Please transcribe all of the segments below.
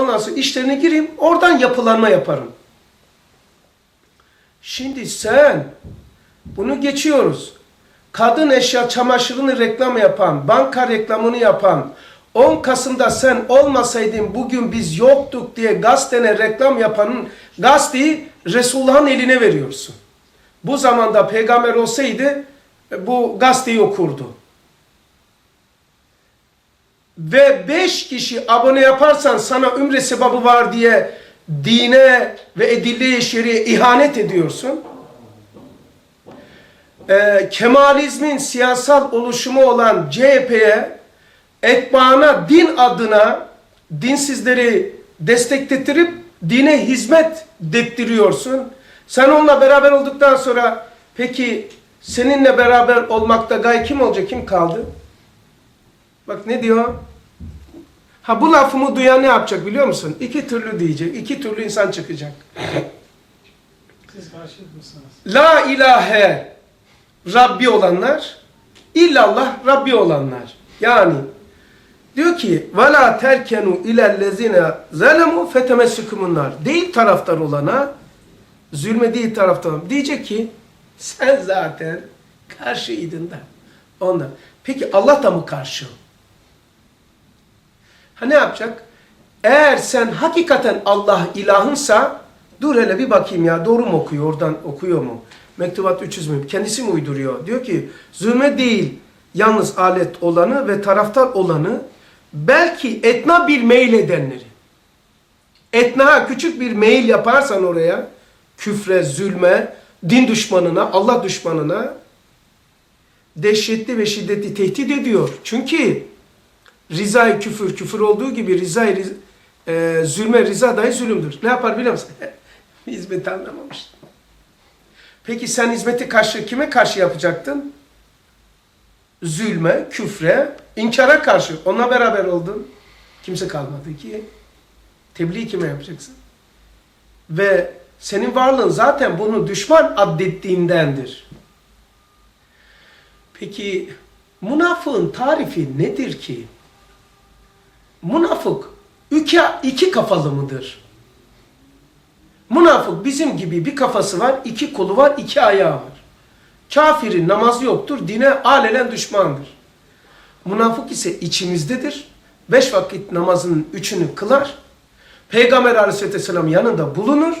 Ondan sonra işlerine gireyim. Oradan yapılanma yaparım. Şimdi sen bunu geçiyoruz. Kadın eşya çamaşırını reklam yapan, banka reklamını yapan, 10 Kasım'da sen olmasaydın bugün biz yoktuk diye gazetene reklam yapanın gazeteyi Resulullah'ın eline veriyorsun. Bu zamanda peygamber olsaydı e, bu gazeteyi okurdu. Ve 5 kişi abone yaparsan sana ümre sevabı var diye dine ve edille-i şeriye ihanet ediyorsun. Ee, Kemalizmin siyasal oluşumu olan CHP'ye etbaana din adına dinsizleri destekletirip dine hizmet dettiriyorsun. Sen onunla beraber olduktan sonra peki seninle beraber olmakta gay kim olacak? Kim kaldı? Bak ne diyor? Ha bu lafımı duyan ne yapacak biliyor musun? İki türlü diyecek. iki türlü insan çıkacak. Siz karşılık mısınız? La ilahe Rabbi olanlar, illallah Rabbi olanlar. Yani diyor ki وَلَا تَرْكَنُوا اِلَى الَّذِينَ زَلَمُوا فَتَمَسِّكُمُنَّارِ Değil taraftar olana, zulme değil taraftar olana. Diyecek ki sen zaten karşıydın da. Ondan. Peki Allah da mı karşı? Ha ne yapacak? Eğer sen hakikaten Allah ilahınsa dur hele bir bakayım ya doğru mu okuyor oradan okuyor mu? Mektubat 300 mü? Kendisi mi uyduruyor? Diyor ki zulme değil yalnız alet olanı ve taraftar olanı belki etna bir meyil edenleri. Etna küçük bir meyil yaparsan oraya küfre, zulme, din düşmanına, Allah düşmanına dehşetli ve şiddetli tehdit ediyor. Çünkü Rizay küfür, küfür olduğu gibi rizay, riz, e, zulme riza dahi zulümdür. Ne yapar biliyor musun? Hizmeti anlamamış. Peki sen hizmeti karşı kime karşı yapacaktın? Zulme, küfre, inkara karşı. Onunla beraber oldun. Kimse kalmadı ki. Tebliğ kime yapacaksın? Ve senin varlığın zaten bunu düşman addettiğindendir. Peki münafığın tarifi nedir ki? Münafık iki, iki kafalı mıdır? Münafık bizim gibi bir kafası var, iki kolu var, iki ayağı var. Kafirin namazı yoktur, dine alelen düşmandır. Münafık ise içimizdedir. Beş vakit namazının üçünü kılar. Peygamber aleyhisselatü vesselam yanında bulunur.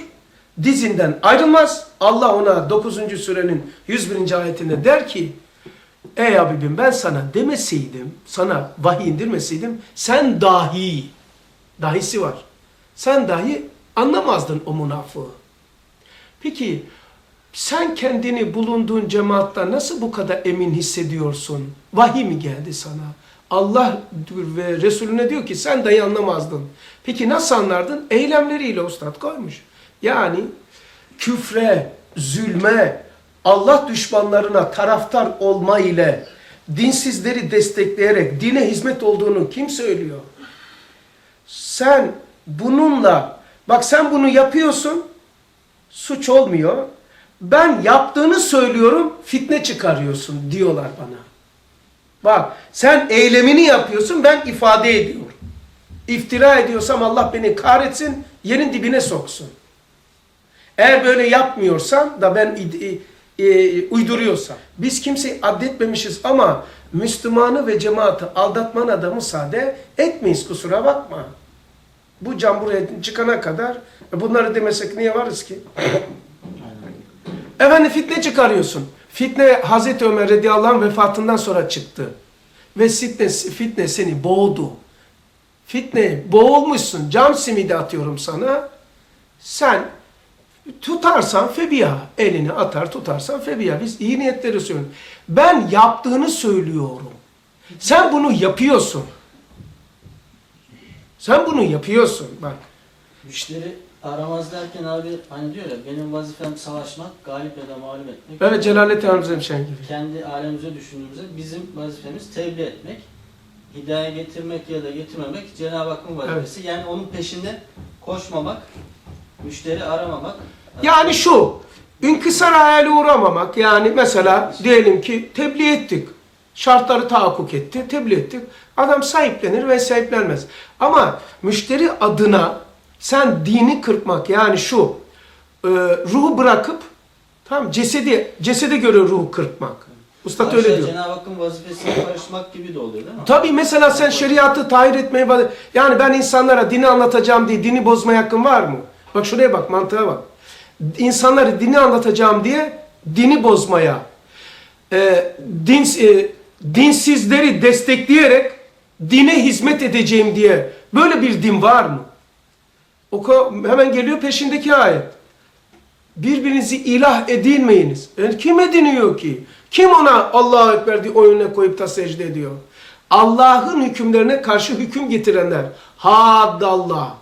Dizinden ayrılmaz. Allah ona 9. surenin 101. ayetinde der ki Ey Habibim ben sana demeseydim, sana vahiy indirmeseydim sen dahi, dahisi var. Sen dahi anlamazdın o münafığı. Peki sen kendini bulunduğun cemaatta nasıl bu kadar emin hissediyorsun? Vahiy mi geldi sana? Allah ve Resulüne diyor ki sen dahi anlamazdın. Peki nasıl anlardın? Eylemleriyle ustad koymuş. Yani küfre, zulme, Allah düşmanlarına taraftar olma ile dinsizleri destekleyerek dine hizmet olduğunu kim söylüyor? Sen bununla, bak sen bunu yapıyorsun, suç olmuyor. Ben yaptığını söylüyorum, fitne çıkarıyorsun diyorlar bana. Bak sen eylemini yapıyorsun, ben ifade ediyorum. İftira ediyorsam Allah beni kahretsin, yerin dibine soksun. Eğer böyle yapmıyorsam da ben e, uyduruyorsam. Biz kimseyi addetmemişiz ama Müslümanı ve cemaati aldatman da müsaade etmeyiz kusura bakma. Bu can buraya çıkana kadar e, bunları demesek niye varız ki? Efendim fitne çıkarıyorsun. Fitne Hazreti Ömer radıyallahu anh vefatından sonra çıktı. Ve fitne, fitne seni boğdu. Fitne boğulmuşsun. Cam simidi atıyorum sana. Sen tutarsan febiya. Elini atar tutarsan febiya. Biz iyi niyetleri söylüyoruz. Ben yaptığını söylüyorum. Sen bunu yapıyorsun. Sen bunu yapıyorsun. Bak. Müşteri aramaz derken abi hani diyor ya benim vazifem savaşmak, galip ya da mağlup etmek. Evet Celalettin Hamza Hemşen gibi. Kendi alemize düşündüğümüzde bizim vazifemiz tebliğ etmek. Hidayet getirmek ya da getirmemek Cenab-ı Hakk'ın vazifesi. Yani onun peşinde koşmamak, müşteri aramamak. Yani şu, inkısar hayale uğramamak. Yani mesela diyelim ki tebliğ ettik. Şartları tahakkuk etti, tebliğ ettik. Adam sahiplenir ve sahiplenmez. Ama müşteri adına sen dini kırpmak yani şu e, ruhu bırakıp tamam cesedi cesede göre ruhu kırpmak. Ustad öyle diyor. Cenab-ı Hakk'ın vazifesine karışmak gibi de oluyor değil mi? Tabii mesela sen şeriatı tahir etmeye yani ben insanlara dini anlatacağım diye dini bozmaya hakkın var mı? Bak şuraya bak mantığa bak. İnsanları dini anlatacağım diye dini bozmaya, e, din, e, dinsizleri destekleyerek dine hizmet edeceğim diye böyle bir din var mı? Oku, hemen geliyor peşindeki ayet. Birbirinizi ilah edinmeyiniz. Yani kim ediniyor ki? Kim ona Allahu Ekber diye oyuna koyup da secde ediyor? Allah'ın hükümlerine karşı hüküm getirenler. Haddallah.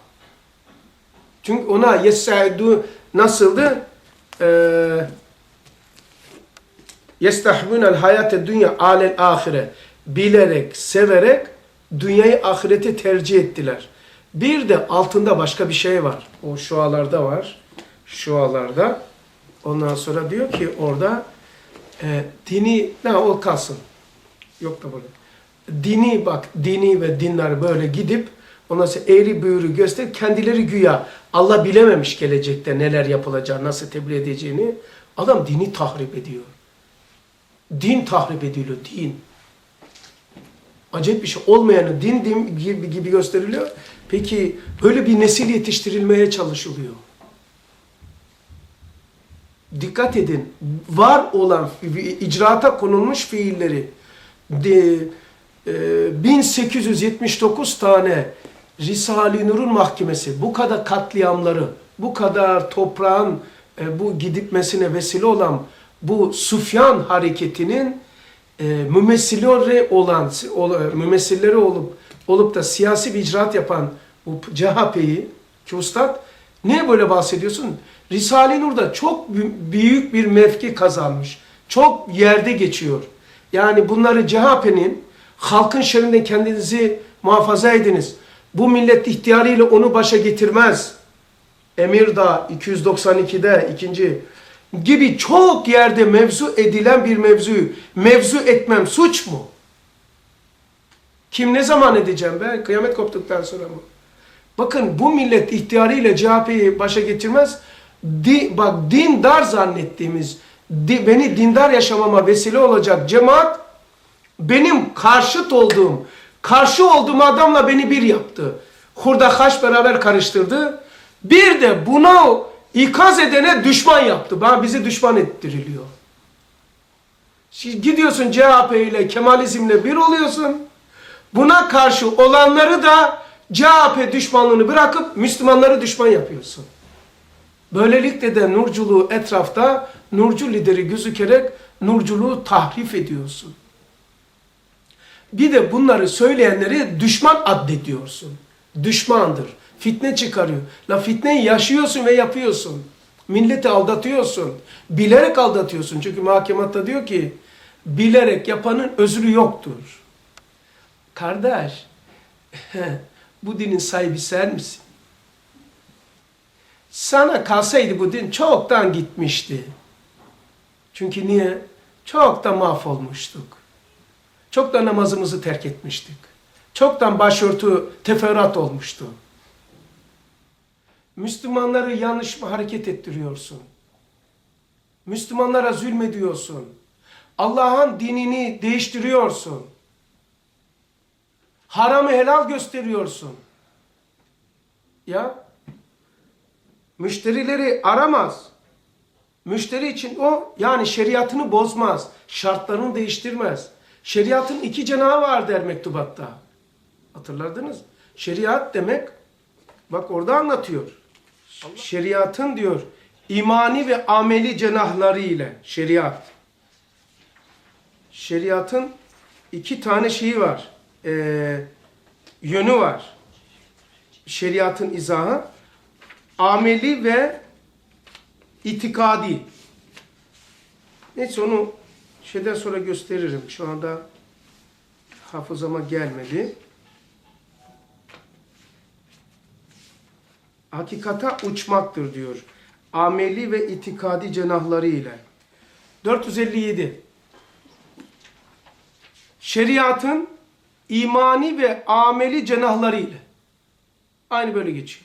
Çünkü ona yesaidu nasıldı? Ee, Yestahbunel hayate dünya alel ahire. Bilerek, severek dünyayı ahirete tercih ettiler. Bir de altında başka bir şey var. O şualarda var. Şualarda. Ondan sonra diyor ki orada e, dini, ne o kalsın. Yok da burada. Dini bak, dini ve dinler böyle gidip ondan sonra eğri büğrü göster kendileri güya Allah bilememiş gelecekte neler yapılacağını, nasıl tebliğ edeceğini. Adam dini tahrip ediyor. Din tahrip ediliyor, din. Acayip bir şey. Olmayanı din, din gibi, gibi gösteriliyor. Peki böyle bir nesil yetiştirilmeye çalışılıyor. Dikkat edin. Var olan, icraata konulmuş fiilleri de, e, 1879 tane Risale-i Nur'un mahkemesi bu kadar katliamları, bu kadar toprağın e, bu gidipmesine vesile olan bu Sufyan hareketinin e, mümessilleri olan, ol- mümessilleri olup olup da siyasi bir icraat yapan bu CHP'yi ki ustad niye böyle bahsediyorsun? Risale-i Nur'da çok bü- büyük bir mevki kazanmış. Çok yerde geçiyor. Yani bunları CHP'nin halkın şerrinden kendinizi muhafaza ediniz. Bu millet ihtiyarıyla onu başa getirmez. Emirdağ 292'de ikinci gibi çok yerde mevzu edilen bir mevzuyu mevzu etmem suç mu? Kim ne zaman edeceğim ben? Kıyamet koptuktan sonra mı? Bakın bu millet ihtiyarıyla CHP'yi başa getirmez. Di, bak dindar zannettiğimiz, di- beni dindar yaşamama vesile olacak cemaat benim karşıt olduğum, karşı olduğum adamla beni bir yaptı. Hurda haş beraber karıştırdı. Bir de buna ikaz edene düşman yaptı. Bana bizi düşman ettiriliyor. Şimdi gidiyorsun CHP ile Kemalizmle bir oluyorsun. Buna karşı olanları da CHP düşmanlığını bırakıp Müslümanları düşman yapıyorsun. Böylelikle de nurculuğu etrafta nurcu lideri gözükerek nurculuğu tahrif ediyorsun. Bir de bunları söyleyenleri düşman addediyorsun. Düşmandır. Fitne çıkarıyor. La fitneyi yaşıyorsun ve yapıyorsun. Milleti aldatıyorsun. Bilerek aldatıyorsun. Çünkü mahkematta diyor ki bilerek yapanın özrü yoktur. Kardeş, bu dinin sahibi sen misin? Sana kalsaydı bu din çoktan gitmişti. Çünkü niye? Çoktan mahvolmuştuk. Çoktan namazımızı terk etmiştik. Çoktan başörtü teferruat olmuştu. Müslümanları yanlış mı hareket ettiriyorsun? Müslümanlara zulmediyorsun. Allah'ın dinini değiştiriyorsun. Haramı helal gösteriyorsun. Ya müşterileri aramaz. Müşteri için o yani şeriatını bozmaz. Şartlarını değiştirmez. Şeriatın iki cenahı var der mektubatta. Hatırladınız? Şeriat demek bak orada anlatıyor. Şeriatın diyor imani ve ameli cenahları ile şeriat. Şeriatın iki tane şeyi var. Ee, yönü var. Şeriatın izahı ameli ve itikadi. Neyse onu şeyden sonra gösteririm. Şu anda hafızama gelmedi. Hakikata uçmaktır diyor. Ameli ve itikadi cenahları ile. 457. şeriatın imani ve ameli cenahları ile. Aynı böyle geçiyor.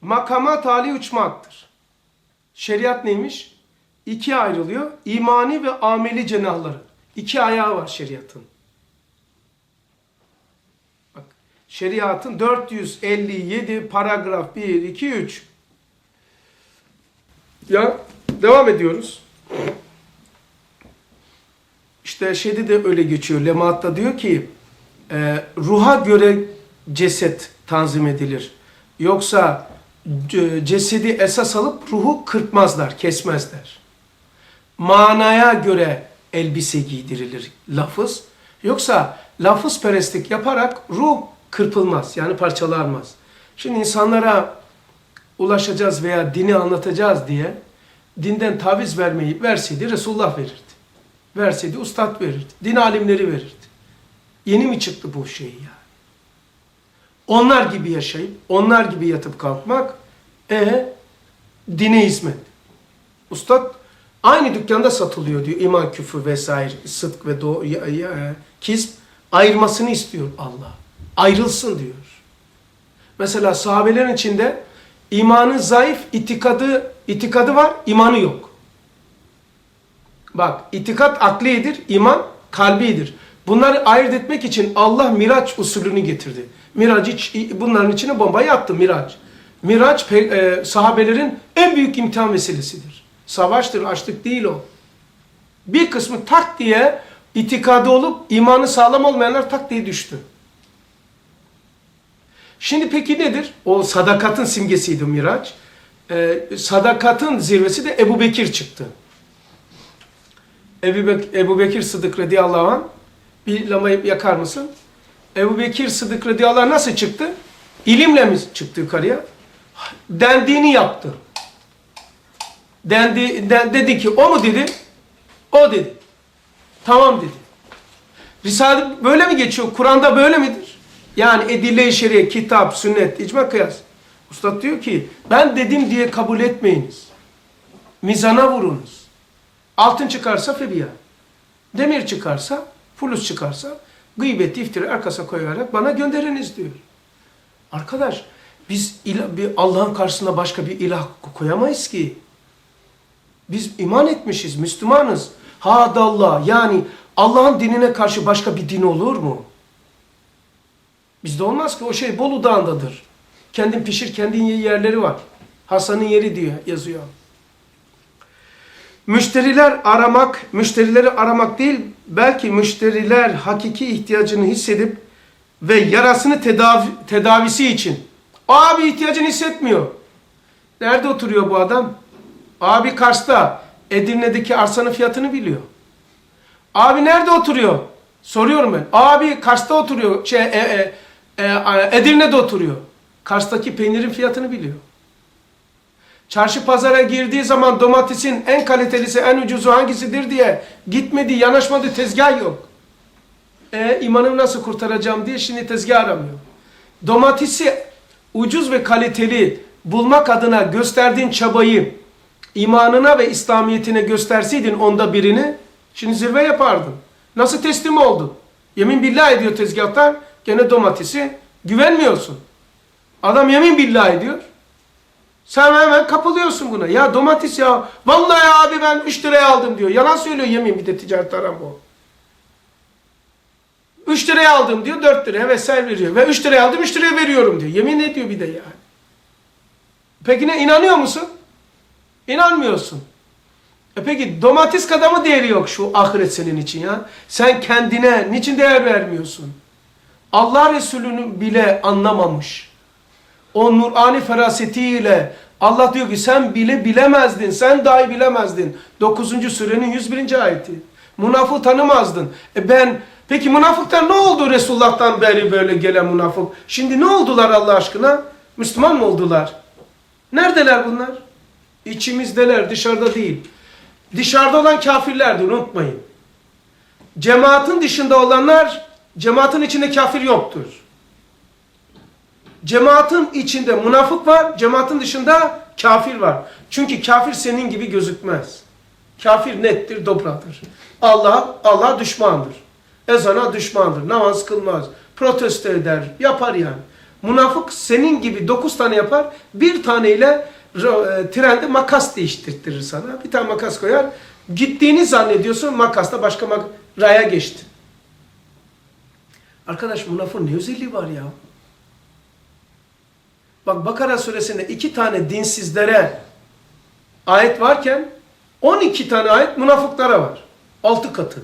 Makama tali uçmaktır. Şeriat neymiş? İkiye ayrılıyor. İmani ve ameli cenahları. İki ayağı var şeriatın. Bak, şeriatın 457 paragraf 1, 2, 3. Ya devam ediyoruz. İşte şeyde de öyle geçiyor. Lemaat'ta diyor ki e, ruha göre ceset tanzim edilir. Yoksa cesedi esas alıp ruhu kırpmazlar, kesmezler. Manaya göre elbise giydirilir lafız. Yoksa lafız perestlik yaparak ruh kırpılmaz yani parçalanmaz. Şimdi insanlara ulaşacağız veya dini anlatacağız diye dinden taviz vermeyi verseydi Resulullah verirdi. Verseydi ustad verirdi. Din alimleri verirdi. Yeni mi çıktı bu şey yani? Onlar gibi yaşayıp, onlar gibi yatıp kalkmak, e dine hizmet. Ustad aynı dükkanda satılıyor diyor. İman, küfür vesaire, sıdk ve do ya, ya, kism ayırmasını istiyor Allah. Ayrılsın diyor. Mesela sahabelerin içinde imanı zayıf, itikadı itikadı var, imanı yok. Bak, itikat aklidir, iman kalbidir. Bunları ayırt etmek için Allah Miraç usulünü getirdi. Miraç bunların içine bombayı attı Miraç. Miraç e, sahabelerin en büyük imtihan vesilesidir. Savaştır, açlık değil o. Bir kısmı tak diye itikadı olup imanı sağlam olmayanlar tak diye düştü. Şimdi peki nedir? O sadakatın simgesiydi Miraç. Ee, sadakatın zirvesi de Ebu Bekir çıktı. Ebu, Bek Ebu Bekir Sıdık radıyallahu anh bir lamayı yakar mısın? Ebu Bekir Sıdık radıyallahu anh nasıl çıktı? İlimle mi çıktı yukarıya? Dendiğini yaptı. Dendi, den- dedi ki o mu dedi? O dedi. Tamam dedi. Risale böyle mi geçiyor? Kur'an'da böyle midir? Yani edille-i şeriye, kitap, sünnet, icma, kıyas. Ustad diyor ki ben dedim diye kabul etmeyiniz. Mizana vurunuz. Altın çıkarsa febiya. Demir çıkarsa, fulus çıkarsa gıybet, iftira arkasına koyarak bana gönderiniz diyor. Arkadaş biz Allah'ın karşısına başka bir ilah koyamayız ki. Biz iman etmişiz, Müslümanız. Hadallah yani Allah'ın dinine karşı başka bir din olur mu? Bizde olmaz ki o şey Bolu Dağı'ndadır. Kendin pişir kendin ye yerleri var. Hasan'ın yeri diyor yazıyor. Müşteriler aramak, müşterileri aramak değil, belki müşteriler hakiki ihtiyacını hissedip ve yarasını tedavi, tedavisi için. Abi ihtiyacını hissetmiyor. Nerede oturuyor bu adam? Abi Kars'ta. Edirne'deki arsanın fiyatını biliyor. Abi nerede oturuyor? Soruyorum ben. Abi Kars'ta oturuyor. Şey, e, e, e, Edirne'de oturuyor. Kars'taki peynirin fiyatını biliyor. Çarşı pazara girdiği zaman domatesin en kalitelisi, en ucuzu hangisidir diye gitmedi, yanaşmadı, tezgah yok. E, imanımı nasıl kurtaracağım diye şimdi tezgah aramıyor. Domatesi ucuz ve kaliteli bulmak adına gösterdiğin çabayı imanına ve İslamiyetine gösterseydin onda birini, şimdi zirve yapardın. Nasıl teslim oldun? Yemin billah ediyor tezgahtar, gene domatesi güvenmiyorsun. Adam yemin billah ediyor. Sen hemen kapılıyorsun buna. Ya domates ya. Vallahi abi ben 3 liraya aldım diyor. Yalan söylüyor yemin bir de ticaret aram bu. 3 liraya aldım diyor 4 liraya vesaire veriyor. Ve 3 liraya aldım 3 liraya veriyorum diyor. Yemin ediyor bir de yani. Peki ne inanıyor musun? İnanmıyorsun. E peki domates kadar mı değeri yok şu ahiret senin için ya? Sen kendine niçin değer vermiyorsun? Allah Resulü'nü bile anlamamış. O Nurani ferasetiyle Allah diyor ki sen bile bilemezdin, sen dahi bilemezdin. 9. surenin 101. ayeti. Münafık tanımazdın. E ben, peki münafıklar ne oldu Resulullah'tan beri böyle gelen münafık? Şimdi ne oldular Allah aşkına? Müslüman mı oldular? Neredeler bunlar? İçimizdeler, dışarıda değil. Dışarıda olan kafirlerdir, unutmayın. Cemaatin dışında olanlar, cemaatin içinde kafir yoktur. Cemaatin içinde münafık var, cemaatin dışında kafir var. Çünkü kafir senin gibi gözükmez. Kafir nettir, dobradır. Allah, Allah düşmandır. Ezana düşmandır. Namaz kılmaz. Protesto eder. Yapar yani. Münafık senin gibi dokuz tane yapar. Bir taneyle trende makas değiştirtir sana. Bir tane makas koyar. Gittiğini zannediyorsun makasla başka mak raya geçti. Arkadaş münafığın ne özelliği var ya? Bak Bakara suresinde iki tane dinsizlere ayet varken 12 tane ayet münafıklara var. Altı katı.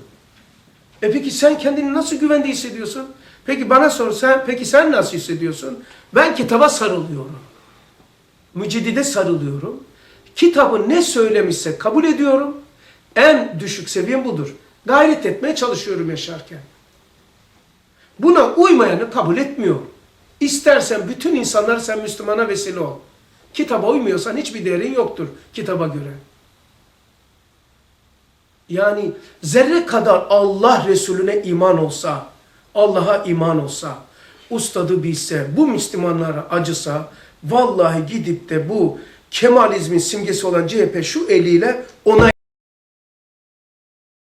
E peki sen kendini nasıl güvende hissediyorsun? Peki bana sor sen, peki sen nasıl hissediyorsun? Ben kitaba sarılıyorum. Mücidide sarılıyorum. Kitabı ne söylemişse kabul ediyorum. En düşük seviyem budur. Gayret etmeye çalışıyorum yaşarken. Buna uymayanı kabul etmiyorum. İstersen bütün insanlar sen Müslümana vesile ol. Kitaba uymuyorsan hiçbir değerin yoktur kitaba göre. Yani zerre kadar Allah Resulüne iman olsa, Allah'a iman olsa, ustadı bilse, bu Müslümanlara acısa, vallahi gidip de bu Kemalizmin simgesi olan CHP şu eliyle ona